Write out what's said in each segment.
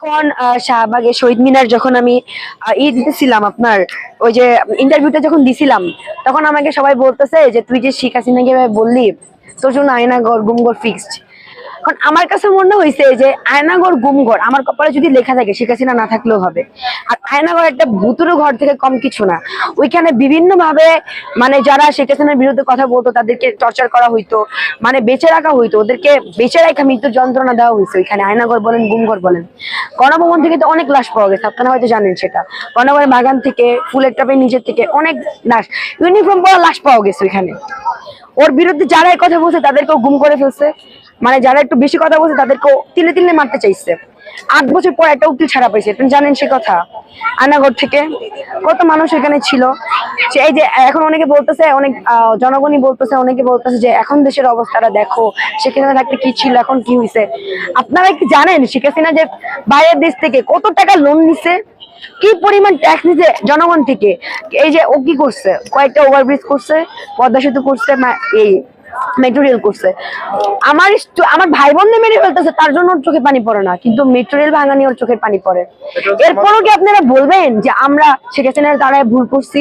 এখন শাহবাগে শহীদ মিনার যখন আমি ই দিতেছিলাম আপনার, ওই যে ইন্টারভিউটা যখন দিছিলাম, তখন আমাকে সবাই বলতেছে যে, তুই যে শিখ হাসিনাকে বললি, তোর জন্য আয়নাগর গুমগড় ফিক্সড এখন আমার কাছে মনে হয়েছে যে আয়নাগর গুমঘর, আমার কপালে যদি লেখা থাকে, শেখ হাসিনা না থাকলেও হবে। আর আয়নাগর একটা ভুতুরো ঘর থেকে কম কিছু না। ওইখানে বিভিন্ন ভাবে মানে যারা শেখ হাসিনার বিরুদ্ধে কথা বলতো, তাদেরকে টর্চার করা হইতো মানে বেঁচে রাখা হইতো, ওদেরকে বেঁচে রাখা মৃত্যুর যন্ত্রণা দেওয়া হয়েছে ওইখানে। আয়নাগর বলেন, গুমঘর বলেন। গণভবন থেকে তো অনেক লাশ পাওয়া গেছে, আপনারা হয়তো জানেন সেটা। গণভবনের বাগান থেকে, ফুলের টপের নিচের থেকে অনেক লাশ ইউনিফর্ম পরা লাশ পাওয়া গেছে ওইখানে। ওর বিরুদ্ধে যারা এই কথা বলছে, তাদেরকেও গুম করে ফেলছে। মানে যারা একটু বেশি কথা বলছে, তাদেরকে তিলে তিলে মারতে চাইছে। আট বছর পর একটা উকিল ছাড়া পাইছে আপনি জানেন সে কথা। আনাগর থেকে কত মানুষ এখানে ছিল। সে এই যে এখন অনেকে বলতেছে, অনেক জনগণই বলতেছে, অনেকে বলতেছে যে এখন দেশের অবস্থাটা দেখো, সেখানে থাকতে কি ছিল, এখন কি হয়েছে আপনারা কি জানেন শেখ হাসিনা যে বাইরের দেশ থেকে কত টাকা লোন নিছে? কি পরিমাণ ট্যাক্স নিছে জনগণ থেকে? এই যে ও কি করছে? কয়েকটা ওভারব্রিজ করছে, পদ্মা সেতু করছে এই মেট্রো রেল করছে। আমার আমার ভাই বোনদের মেরে ফেলতেছে তার জন্য ওর চোখে পানি পড়ে না কিন্তু মেট্রো রেল ভাঙানি ওর চোখে পানি পড়ে। এরপরও কি আপনারা বলবেন যে আমরা শেখ হাসিনার দ্বারাই ভুল করছি?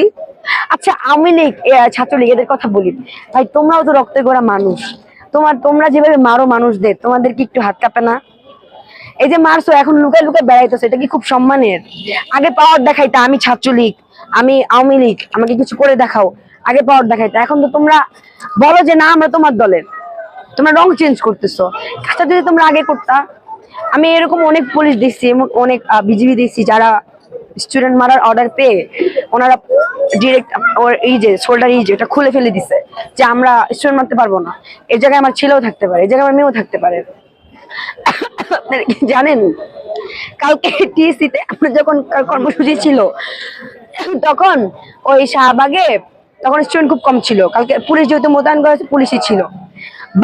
আচ্ছা আওয়ামী লীগ ছাত্রলীগ এদের কথা বলি। ভাই তোমরাও তো রক্তে গড়া মানুষ। তোমার তোমরা যেভাবে মারো মানুষদের তোমাদের কি একটু হাত কাঁপে না? এই যে মারছো এখন লুকায় লুকায় বেড়াইতেছে এটা কি খুব সম্মানের? আগে পাওয়ার দেখাইতা আমি ছাত্রলীগ আমি আওয়ামী লীগ আমাকে কিছু করে দেখাও। আগে পাওয়ার দেখাইতা। এখন তো তোমরা বলো যে না, আমরা তোমার দলের। তোমরা রং চেঞ্জ করতেছো। কাজটা যদি তোমরা আগে করতা, আমি এরকম অনেক পুলিশ দেখছি অনেক বিজিবি দেখছি, যারা স্টুডেন্ট মারার অর্ডার পেয়ে ওনারা ডিরেক্ট ওর এই যে শোল্ডার এই যে এটা খুলে ফেলে দিছে, যে আমরা স্টুডেন্ট মারতে পারব না। এই জায়গায় আমার ছেলেও থাকতে পারে এই জায়গায় আমার মেয়েও থাকতে পারে। কি জানেন? কালকে টিএসসিতে আমরা যখন কর্মসূচি ছিল, তখন ওই শাহবাগে তখন স্টুডেন্ট খুব কম ছিল। কালকে পুলিশ যেহেতু মোতায়েন করা হয়েছে, পুলিশই ছিল।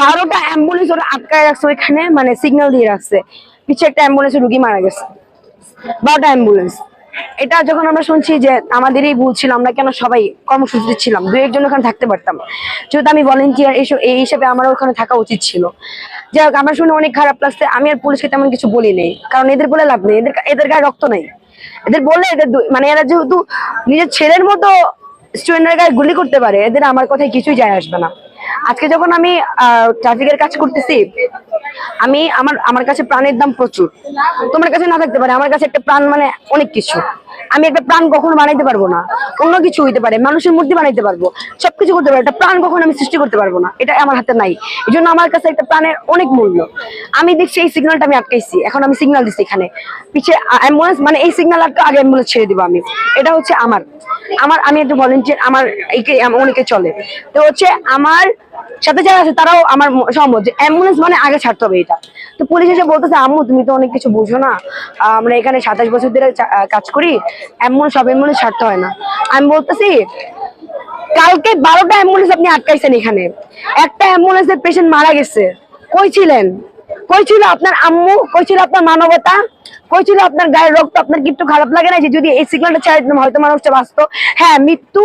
বারোটা অ্যাম্বুলেন্স ওরা আটকায় রাখছে ওইখানে মানে সিগন্যাল দিয়ে রাখছে। পিছিয়ে একটা অ্যাম্বুলেন্সে রুগী মারা গেছে। বারোটা অ্যাম্বুলেন্স এটা যখন আমরা শুনছি যে আমাদেরই ভুল ছিল, আমরা কেন সবাই কর্মসূচিতে ছিলাম? দু একজন ওখানে থাকতে পারতাম। যেহেতু আমি ভলেন্টিয়ার এইসব এই হিসাবে আমার ওখানে থাকা উচিত ছিল। যাই হোক, আমার শুনে অনেক খারাপ লাগছে। আমি আর পুলিশকে তেমন কিছু বলি নেই। কারণ এদের বলে লাভ নেই। এদের এদের গায়ে রক্ত নেই। এদের বললে এদের মানে এরা যেহেতু নিজের ছেলের মতো স্টুডেন্টের গায়ে গুলি করতে পারে, এদের আমার কথায় কিছুই যায় আসবে না। আজকে যখন আমি ট্রাফিকের কাজ করতেছি, আমি আমার আমার কাছে প্রাণের দাম প্রচুর। তোমার কাছে না থাকতে পারে, আমার কাছে একটা প্রাণ মানে অনেক কিছু। আমি একটা প্রাণ কখনো বানাইতে পারব না, অন্য কিছু হইতে পারে, মানুষের মূর্তি বানাইতে পারব, সবকিছু করতে পারব, একটা প্রাণ কখনো আমি সৃষ্টি করতে পারব না, এটা আমার হাতে নাই। এই জন্য আমার কাছে একটা প্রাণের অনেক মূল্য। আমি দেখছি এই সিগন্যালটা আমি আটকাইছি, এখন আমি সিগন্যাল দিচ্ছি এখানে। পিছিয়ে অ্যাম্বুলেন্স মানে এই সিগন্যাল আটকা আগে অ্যাম্বুলেন্স ছেড়ে দিব আমি। এটা হচ্ছে আমার। আমার, আমি একটা ভলেন্টিয়ার আমার অনেকে চলে। তো হচ্ছে আমার সাথে যারা আছে, তারাও আমার সহমত যে অ্যাম্বুলেন্স মানে আগে ছাড়তে হবে এটা। তো পুলিশ এসে বলতেছে, আম্মু, তুমি তো অনেক কিছু বুঝো না। আমরা এখানে সাতাশ বছর ধরে কাজ করি। অ্যাম্বুলেন্স সব অ্যাম্বুলেন্স ছাড়তে হয় না। আমি বলতেছি, কালকে বারোটা অ্যাম্বুলেন্স আপনি আটকাইছেন এখানে। একটা অ্যাম্বুলেন্সের পেশেন্ট মারা গেছে। কই ছিলেন? কই ছিল আপনার আম্মু কই ছিল আপনার মানবতা কই ছিল আপনার গায়ের রক্ত, আপনার কি একটু খারাপ লাগে না যে যদি এই সিগন্যালটা ছেড়ে দিতাম হয়তো মানুষটা বাঁচতো। হ্যাঁ মৃত্যু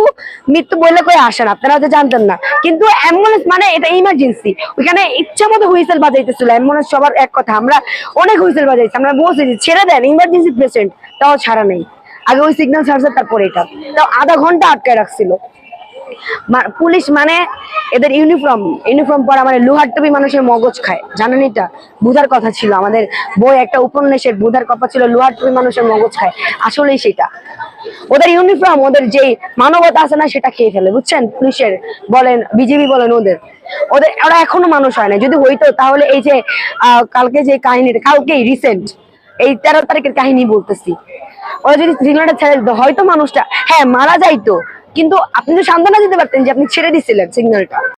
মৃত্যু বললে কই না, আপনারা হয়তো জানতেন না। কিন্তু অ্যাম্বুলেন্স মানে এটা ইমার্জেন্সি ওইখানে ইচ্ছা মতো হুইসেল বাজাইতেছিল অ্যাম্বুলেন্স সবার এক কথা। আমরা অনেক হুইসেল বাজাইছি, আমরা বলছি যে ছেড়ে দেন ইমার্জেন্সি পেশেন্ট তাও ছাড়া নেই। আগে ওই সিগন্যাল ছাড়ছে, তারপরে এটা। তাও আধা ঘণ্টা আটকায় রাখছিল। পুলিশ মানে এদের ইউনিফর্ম ইউনিফর্ম পরা মানে লোহার টুপি মানুষের মগজ খায়। জানেন এটা বুধার কথা ছিল আমাদের বই, একটা উপন্যাসের বুধার কথা ছিল, লোহার টুপি মানুষের মগজ খায়। আসলেই সেটা। ওদের ইউনিফর্ম ওদের যে মানবতা আছে না, সেটা খেয়ে ফেলে, বুঝছেন? পুলিশের বলেন বিজেপি বলেন ওদের। ওদের, ওরা এখনও মানুষ হয় না। যদি হইতো, তাহলে এই যে কালকে যে কাহিনীটা কালকেই রিসেন্ট এই তেরো তারিখের কাহিনী বলতেছি। ওরা যদি সিগন্যালটা ছেড়ে হয়তো মানুষটা হ্যাঁ মারা যাইতো। কিন্তু আপনি তো সান্ত্বনা দিতে পারতেন যে আপনি ছেড়ে দিছিলেন সিগন্যালটা